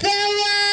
Cauã!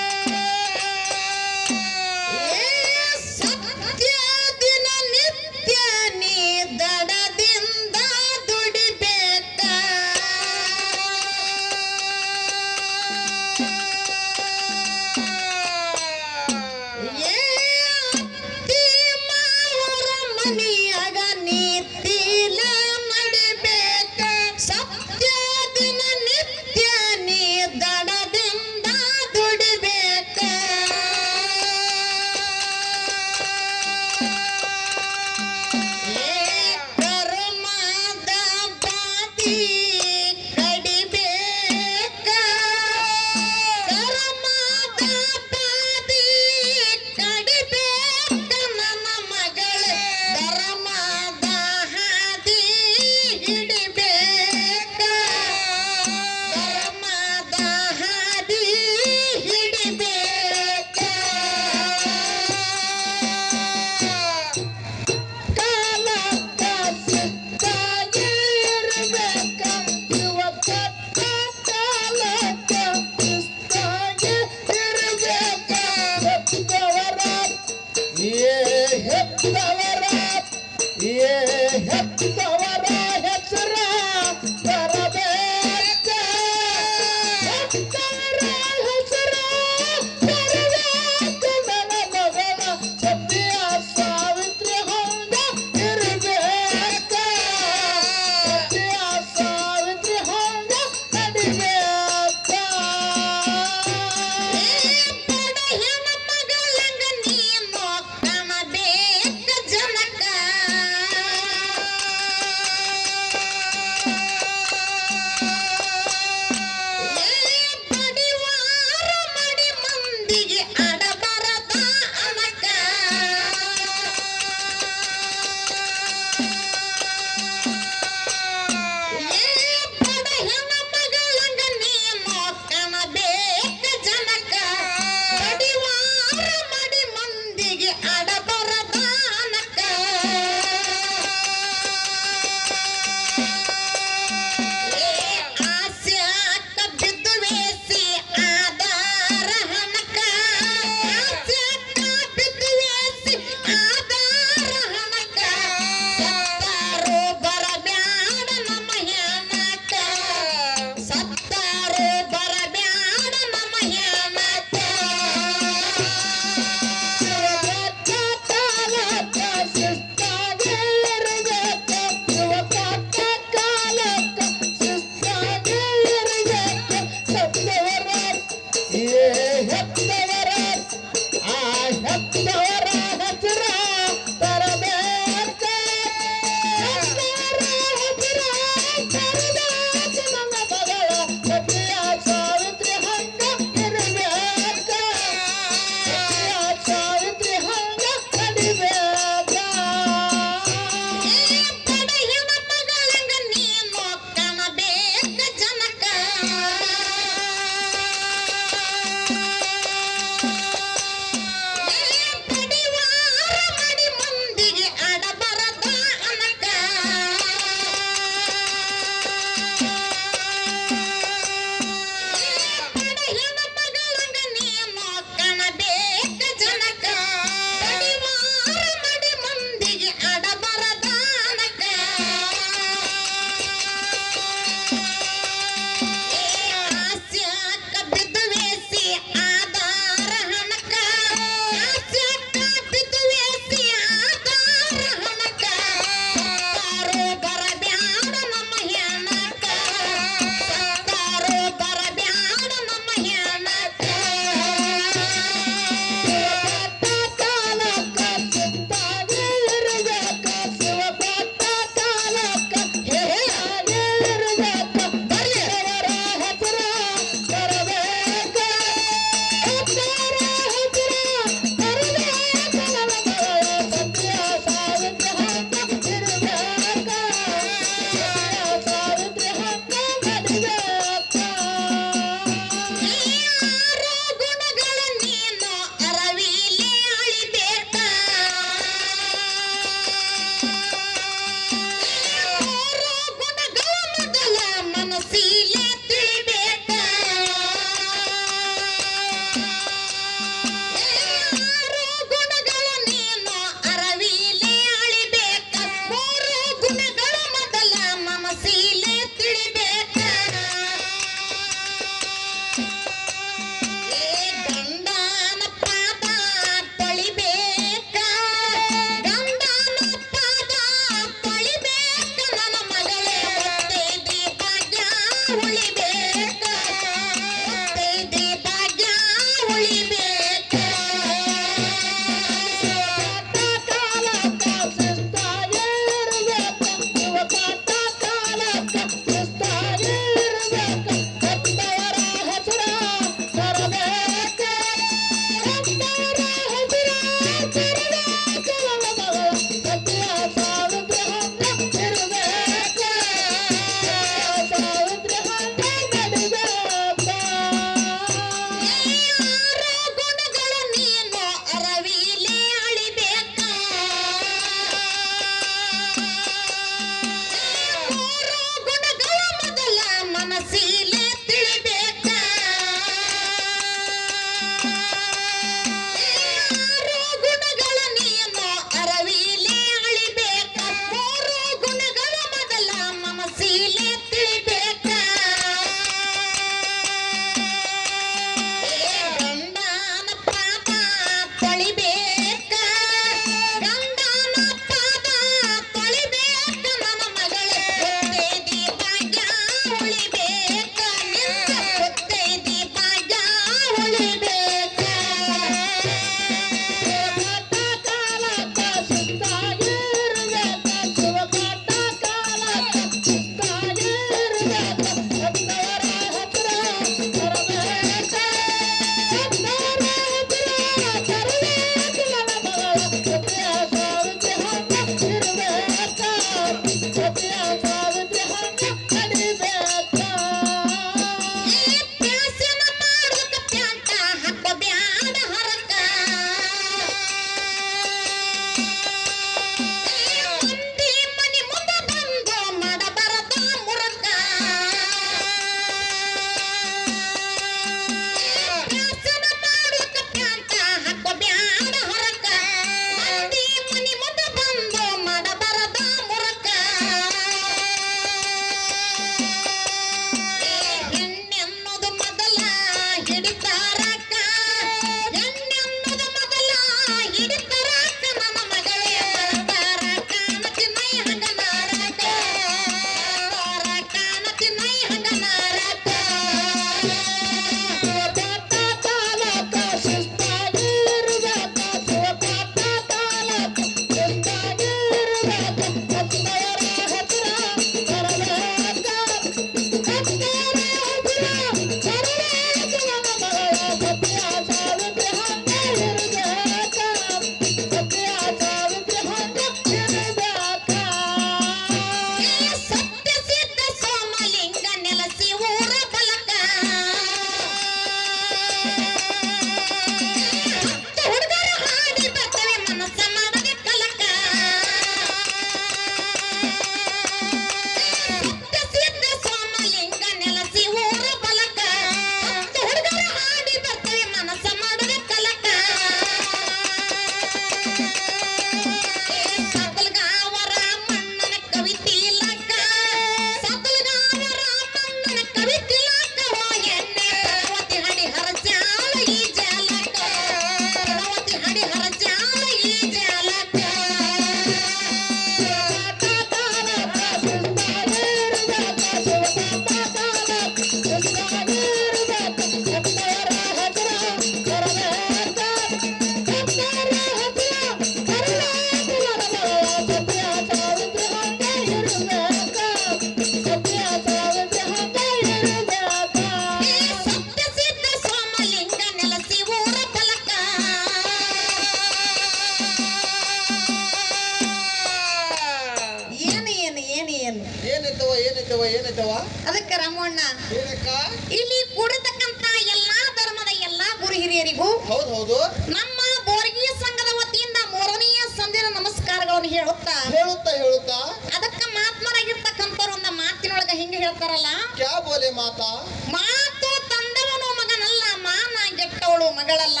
ಅದಕ್ಕೆ ರಾಮಣ್ಣ ಏನಕ್ಕ? ಇಲ್ಲಿ ಕೂಡಿರ್ತಕ್ಕಂತ ಎಲ್ಲಾ ಧರ್ಮದ ಎಲ್ಲಾ ಗುರು ಹಿರಿಯರಿಗೂ ಹೌದು ಹೌದು. ನಮ್ಮ ಬೋರ್ಗಿ ಸಂಘದ ವತಿಯಿಂದ ಮೂರನೆಯ ಸಂಧಿನ ನಮಸ್ಕಾರಗಳನ್ನು ಹೇಳುತ್ತಾ? ಹೇಳುತ್ತಾ ಹೇಳುತ್ತಾ? ಅದಕ್ಕ ಮಾತ್ಮರಾಗಿರ್ತಕ್ಕಂಥವ್ರು ಒಂದು ಮಾತಿನೊಳಗ ಹಿಂಗೆ ಹೇಳ್ತಾರಲ್ಲ ಕ್ಯಾ ಬೋಲೆ ಮಾತಾ? ಮಾತು ತಂದವನು ಮಗನಲ್ಲ ಮಾನ ಗೆಟ್ಟವಳು ಮಗಳಲ್ಲ.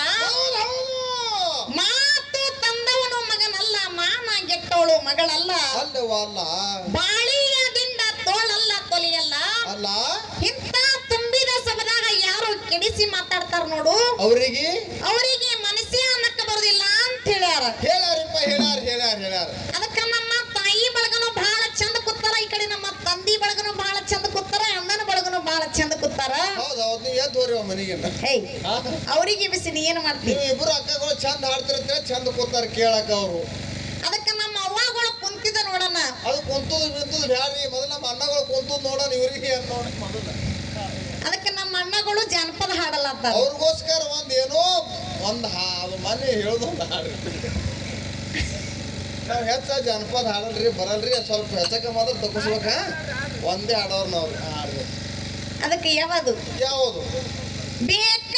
ಮಾತು ತಂದವನು ಮಗನಲ್ಲ ಮಾನ ಗೆಟ್ಟವಳು ಮಗಳಲ್ಲ. ಅಲ್ಲವ ಯಾರು ಮಾತಾಡ್ತಾರ ನೋಡು. ಅವರಿಗೆ? ಅವರಿಗೆ ಮನಸ್ಸೇ ಅನ್ನಕ್ಕ ಬರುದಿಲ್ಲ ಅಂತ ಹೇಳ್ಯಾರ. ಹೇಳಾರಪ್ಪ ಹೇಳಾರ ಹೇಳಾರ ಹೇಳಾರ ಅದಕ್ಕ ನಮ್ಮ ತಾಯಿ ಬಳಗನು ಬಹಳ ಚಂದ ಕೂತಾರ ಈ ಕಡೆ ನಮ್ಮ ತಂದಿ ಬಳಗನು ಬಹಳ ಚಂದ ಕೂತಾರ ಅಣ್ಣನ ಬಳಗನು ಬಹಳ ಚಂದ ಕೂತಾರ. ಹೌದು ಹೌದು ನೀವು ಎದ್ದು ಹೋರಿ ಮನೆಗೆ ಹೇಯ್ ಅವರಿಗೆ ಬಿಸಿ ನೀ ಏನು ಮಾಡ್ತೀವಿ ನೀವು ಇಬ್ಬರು ಅಕ್ಕಗಳು ಚಂದ ಹಾಡ್ತಿರ್ತೀರ ಚಂದ ಕೂತಾರ ಕೇಳಕ್ಕ ಅವರು. ಅದಕ್ಕ ನಮ್ಮ ಅವ್ವಗಳು ಕುಂತಿದ ನೋಡಣ್ಣ. ಅದು ಕುಂತದ ಬಿಂತದ ಬ್ಯಾಡ್ರಿ ಮೊದಲು ನಮ್ಮ ಅಣ್ಣಗಳು ಕುಂತದ್ ನೋಡೋಣ ಇವ್ರಿಗೆ ಅಂತ ನೋಡಿ ಮೊದಲು. ಅದಕ್ಕೆ ನಮ್ಮ ಅಣ್ಣಗಳು ಜಾನಪದ ಹಾಡಲ್ಲ ಅಂತ. ಅವ್ರಿಗೋಸ್ಕರ ಒಂದ್ ಏನೋ ಒಂದ್ ಹಾಡು ಮನೆ ಹೇಳ್ದೊಂದು ಹಾಡು. ನಾವ್ ಹೆಚ್ಚ ಜನಪದ ಹಾಡಲ್ರಿ ಬರಲ್ರಿ ಸ್ವಲ್ಪ ಹೆಚ್ಚಕ ಮಾತ್ರ ತಗೋಸ್ಬೇಕ ಒಂದೇ ಹಾಡೋರ್ ನಾವ್ ಹಾಡ್ಬೇಕು ಅದಕ್ಕೆ ಯಾವುದು? ಯಾವುದು? ಬೇಕಂದಾಗ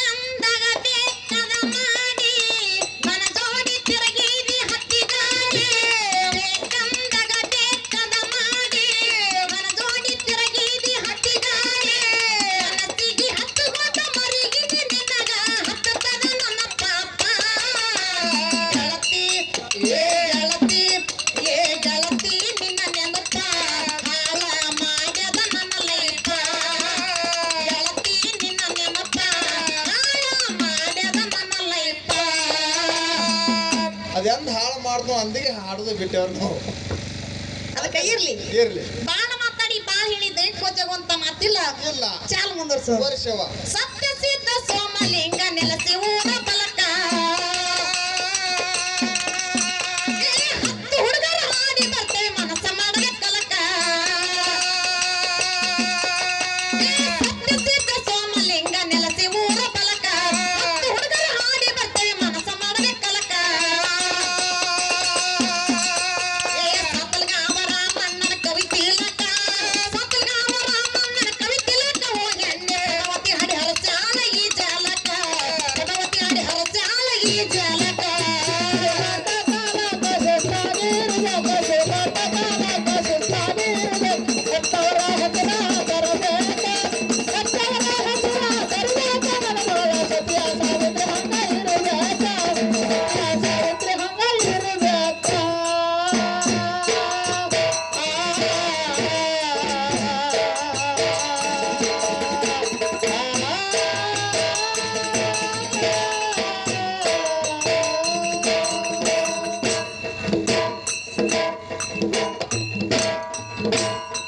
ಅದೆಂದ್ ಹಾಳು ಮಾಡ್ದು ಅಂದಿಗೆ ಹಾಡುದು ಬಿಟ್ಟೆವ್ರು ನಾವು. ಅದಕ್ಕೆ ಇರ್ಲಿ. ಇರ್ಲಿ. ಬಾಳ ಮಾತಾಡಿ ಬಾಳ ಹೇಳಿದ್ದೆ. ಕೋಜಗುವಂತ ಮಾತಿಲ್ಲ. ಇಲ್ಲ. ಚಾಲ್ ಮುಂದುವರ್ಸು. ವರ್ಷವ ಸತ್ಯ ಸಿದ್ಧ ಸೋಮಲಿಂಗ ನೆಲಸಿ